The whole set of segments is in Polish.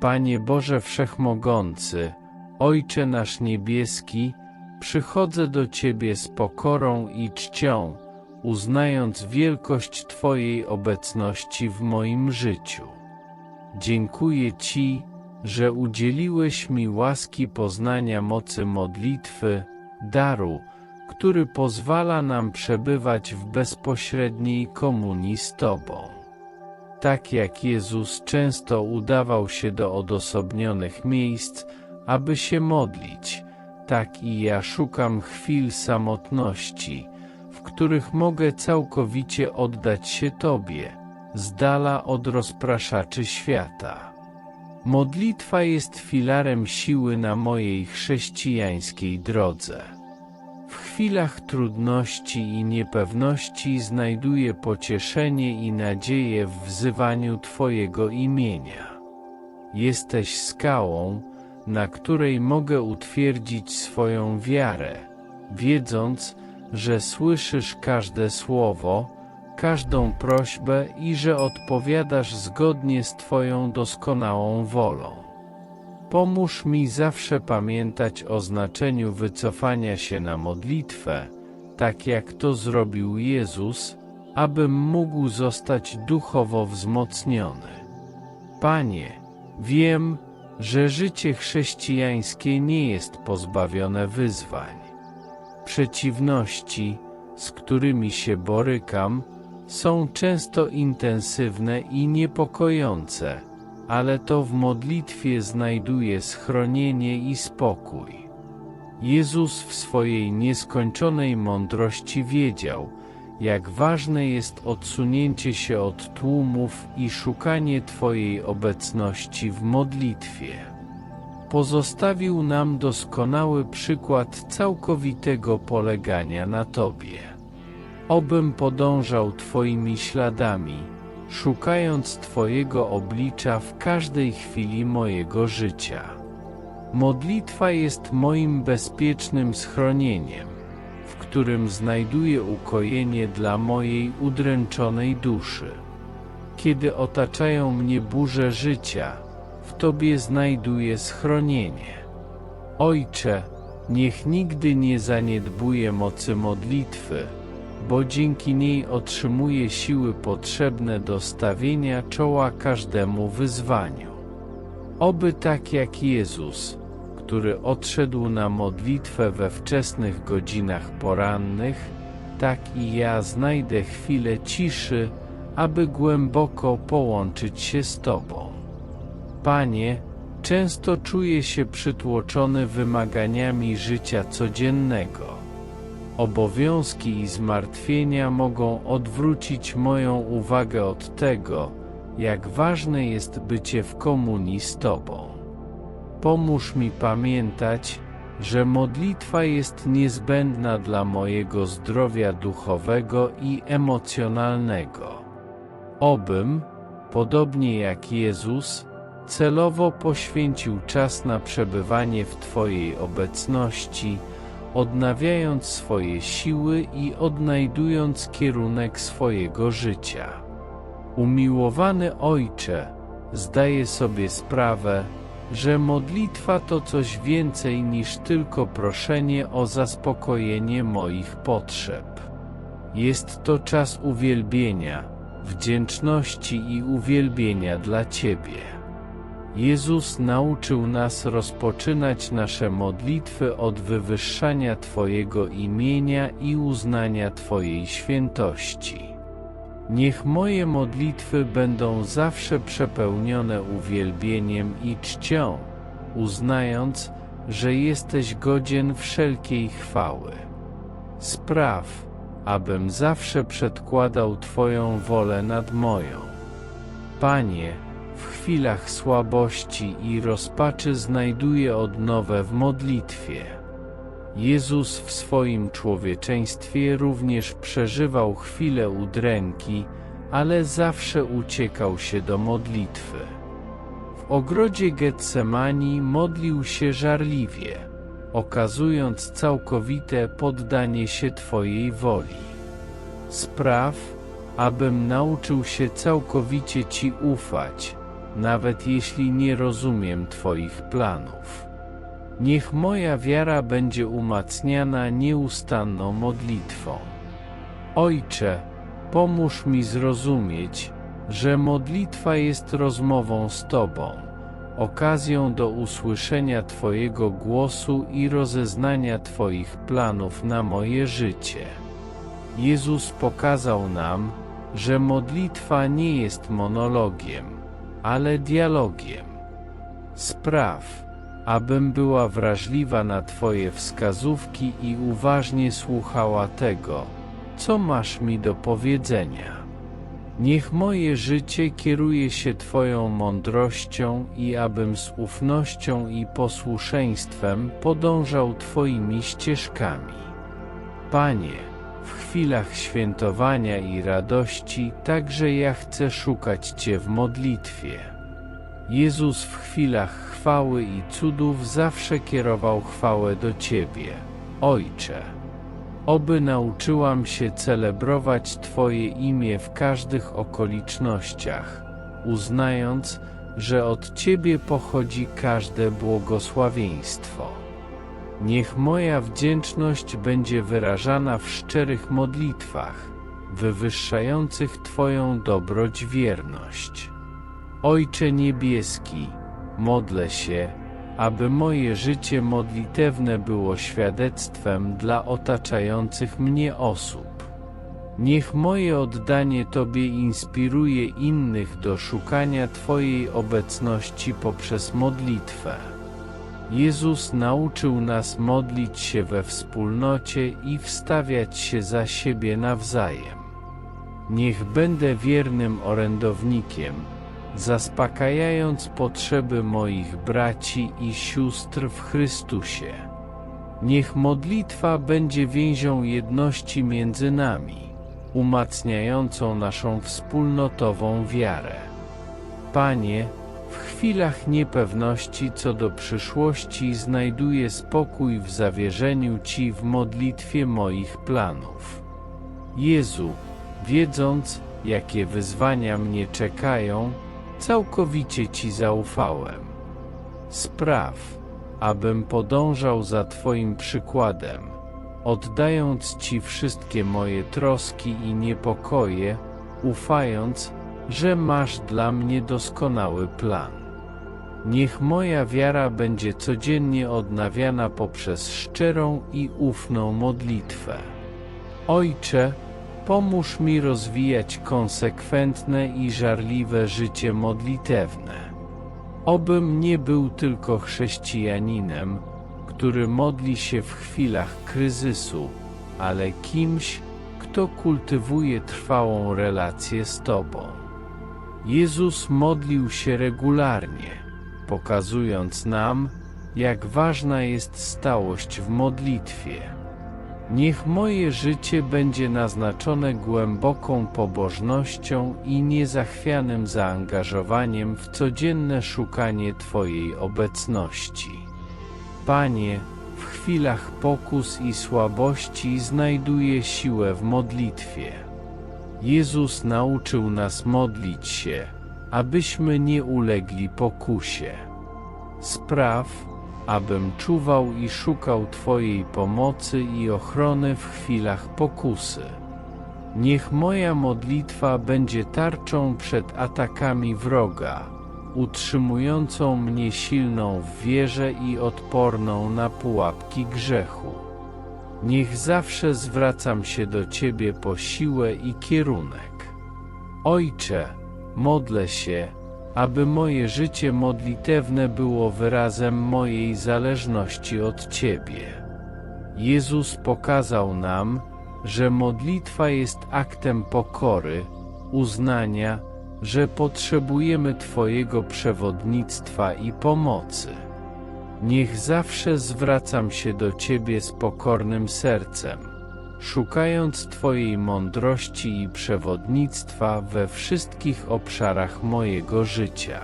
Panie Boże Wszechmogący, Ojcze nasz niebieski, przychodzę do Ciebie z pokorą i czcią, uznając wielkość Twojej obecności w moim życiu. Dziękuję Ci, że udzieliłeś mi łaski poznania mocy modlitwy, daru, który pozwala nam przebywać w bezpośredniej komunii z Tobą. Tak jak Jezus często udawał się do odosobnionych miejsc, aby się modlić, tak i ja szukam chwil samotności, w których mogę całkowicie oddać się Tobie, z dala od rozpraszaczy świata. Modlitwa jest filarem siły na mojej chrześcijańskiej drodze. W chwilach trudności i niepewności znajduję pocieszenie i nadzieję w wzywaniu Twojego imienia. Jesteś skałą, na której mogę utwierdzić swoją wiarę, wiedząc, że słyszysz każde słowo, każdą prośbę i że odpowiadasz zgodnie z Twoją doskonałą wolą. Pomóż mi zawsze pamiętać o znaczeniu wycofania się na modlitwę, tak jak to zrobił Jezus, abym mógł zostać duchowo wzmocniony. Panie, wiem, że życie chrześcijańskie nie jest pozbawione wyzwań. Przeciwności, z którymi się borykam, są często intensywne i niepokojące, ale to w modlitwie znajduje schronienie i spokój. Jezus w swojej nieskończonej mądrości wiedział, jak ważne jest odsunięcie się od tłumów i szukanie Twojej obecności w modlitwie. Pozostawił nam doskonały przykład całkowitego polegania na Tobie. Obym podążał Twoimi śladami, szukając Twojego oblicza w każdej chwili mojego życia. Modlitwa jest moim bezpiecznym schronieniem, w którym znajduję ukojenie dla mojej udręczonej duszy. Kiedy otaczają mnie burze życia, w Tobie znajduję schronienie. Ojcze, niech nigdy nie zaniedbuję mocy modlitwy, bo dzięki niej otrzymuję siły potrzebne do stawienia czoła każdemu wyzwaniu. Oby tak jak Jezus, który odszedł na modlitwę we wczesnych godzinach porannych, tak i ja znajdę chwilę ciszy, aby głęboko połączyć się z Tobą. Panie, często czuję się przytłoczony wymaganiami życia codziennego. Obowiązki i zmartwienia mogą odwrócić moją uwagę od tego, jak ważne jest bycie w komunii z Tobą. Pomóż mi pamiętać, że modlitwa jest niezbędna dla mojego zdrowia duchowego i emocjonalnego. Obym, podobnie jak Jezus, celowo poświęcił czas na przebywanie w Twojej obecności, odnawiając swoje siły i odnajdując kierunek swojego życia. Umiłowany Ojcze, zdaję sobie sprawę, że modlitwa to coś więcej niż tylko proszenie o zaspokojenie moich potrzeb. Jest to czas uwielbienia, wdzięczności i uwielbienia dla Ciebie. Jezus nauczył nas rozpoczynać nasze modlitwy od wywyższania Twojego imienia i uznania Twojej świętości. Niech moje modlitwy będą zawsze przepełnione uwielbieniem i czcią, uznając, że jesteś godzien wszelkiej chwały. Spraw, abym zawsze przedkładał Twoją wolę nad moją. Panie, w chwilach słabości i rozpaczy znajduję odnowę w modlitwie. Jezus w swoim człowieczeństwie również przeżywał chwilę udręki, ale zawsze uciekał się do modlitwy. W ogrodzie Getsemani modlił się żarliwie, okazując całkowite poddanie się Twojej woli. Spraw, abym nauczył się całkowicie Ci ufać, nawet jeśli nie rozumiem Twoich planów. Niech moja wiara będzie umacniana nieustanną modlitwą. Ojcze, pomóż mi zrozumieć, że modlitwa jest rozmową z Tobą, okazją do usłyszenia Twojego głosu i rozeznania Twoich planów na moje życie. Jezus pokazał nam, że modlitwa nie jest monologiem, ale dialogiem. Spraw, abym była wrażliwa na Twoje wskazówki i uważnie słuchała tego, co masz mi do powiedzenia. Niech moje życie kieruje się Twoją mądrością i abym z ufnością i posłuszeństwem podążał Twoimi ścieżkami. Panie, w chwilach świętowania i radości także ja chcę szukać Cię w modlitwie. Jezus w chwilach chwały i cudów zawsze kierował chwałę do Ciebie, Ojcze. Oby nauczyłam się celebrować Twoje imię w każdych okolicznościach, uznając, że od Ciebie pochodzi każde błogosławieństwo. Niech moja wdzięczność będzie wyrażana w szczerych modlitwach, wywyższających Twoją dobroć wierność. Ojcze Niebieski, modlę się, aby moje życie modlitewne było świadectwem dla otaczających mnie osób. Niech moje oddanie Tobie inspiruje innych do szukania Twojej obecności poprzez modlitwę. Jezus nauczył nas modlić się we wspólnocie i wstawiać się za siebie nawzajem. Niech będę wiernym orędownikiem, zaspokajając potrzeby moich braci i sióstr w Chrystusie. Niech modlitwa będzie więzią jedności między nami, umacniającą naszą wspólnotową wiarę. Panie, w chwilach niepewności co do przyszłości znajduję spokój w zawierzeniu Ci w modlitwie moich planów. Jezu, wiedząc, jakie wyzwania mnie czekają, całkowicie Ci zaufałem. Spraw, abym podążał za Twoim przykładem, oddając Ci wszystkie moje troski i niepokoje, ufając, że masz dla mnie doskonały plan. Niech moja wiara będzie codziennie odnawiana poprzez szczerą i ufną modlitwę. Ojcze, Pomóż mi rozwijać konsekwentne i żarliwe życie modlitewne. Obym nie był tylko chrześcijaninem, który modli się w chwilach kryzysu, ale kimś, kto kultywuje trwałą relację z Tobą. Jezus modlił się regularnie, pokazując nam, jak ważna jest stałość w modlitwie. Niech moje życie będzie naznaczone głęboką pobożnością i niezachwianym zaangażowaniem w codzienne szukanie Twojej obecności. Panie, w chwilach pokus i słabości znajduję siłę w modlitwie. Jezus nauczył nas modlić się, abyśmy nie ulegli pokusie. Spraw, abym czuwał i szukał Twojej pomocy i ochrony w chwilach pokusy. Niech moja modlitwa będzie tarczą przed atakami wroga, utrzymującą mnie silną w wierze i odporną na pułapki grzechu. Niech zawsze zwracam się do Ciebie po siłę i kierunek. Ojcze, modlę się, aby moje życie modlitewne było wyrazem mojej zależności od Ciebie. Jezus pokazał nam, że modlitwa jest aktem pokory, uznania, że potrzebujemy Twojego przewodnictwa i pomocy. Niech zawsze zwracam się do Ciebie z pokornym sercem szukając Twojej mądrości i przewodnictwa we wszystkich obszarach mojego życia.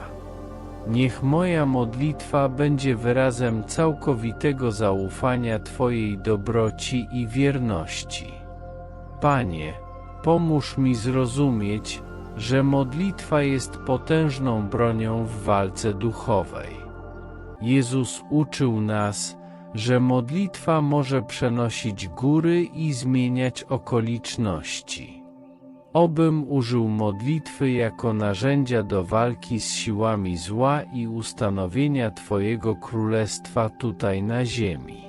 Niech moja modlitwa będzie wyrazem całkowitego zaufania Twojej dobroci i wierności. Panie, pomóż mi zrozumieć, że modlitwa jest potężną bronią w walce duchowej. Jezus uczył nas, że modlitwa może przenosić góry i zmieniać okoliczności. Obym użył modlitwy jako narzędzia do walki z siłami zła i ustanowienia Twojego królestwa tutaj na ziemi.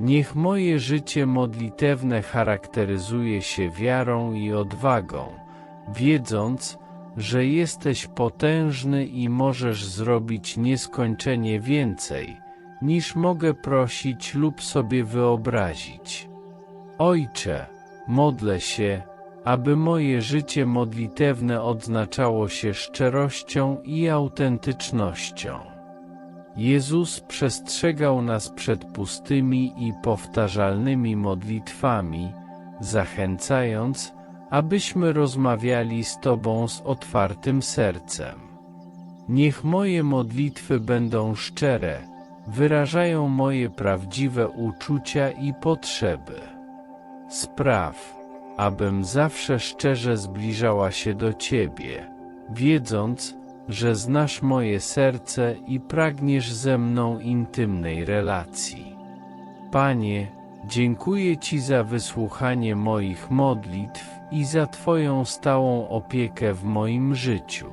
Niech moje życie modlitewne charakteryzuje się wiarą i odwagą, wiedząc, że jesteś potężny i możesz zrobić nieskończenie więcej, niż mogę prosić lub sobie wyobrazić. Ojcze, modlę się, aby moje życie modlitewne odznaczało się szczerością i autentycznością. Jezus przestrzegał nas przed pustymi i powtarzalnymi modlitwami, zachęcając, abyśmy rozmawiali z Tobą z otwartym sercem. Niech moje modlitwy będą szczere, wyrażają moje prawdziwe uczucia i potrzeby. Spraw, abym zawsze szczerze zbliżała się do Ciebie, wiedząc, że znasz moje serce i pragniesz ze mną intymnej relacji. Panie, dziękuję Ci za wysłuchanie moich modlitw i za Twoją stałą opiekę w moim życiu.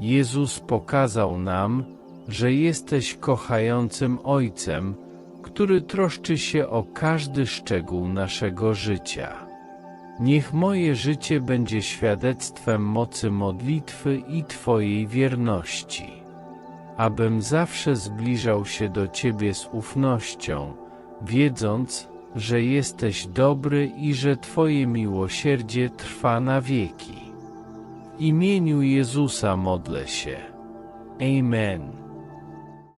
Jezus pokazał nam, że jesteś kochającym Ojcem, który troszczy się o każdy szczegół naszego życia. Niech moje życie będzie świadectwem mocy modlitwy i Twojej wierności. Abym zawsze zbliżał się do Ciebie z ufnością, wiedząc, że jesteś dobry i że Twoje miłosierdzie trwa na wieki. W imieniu Jezusa modlę się. Amen.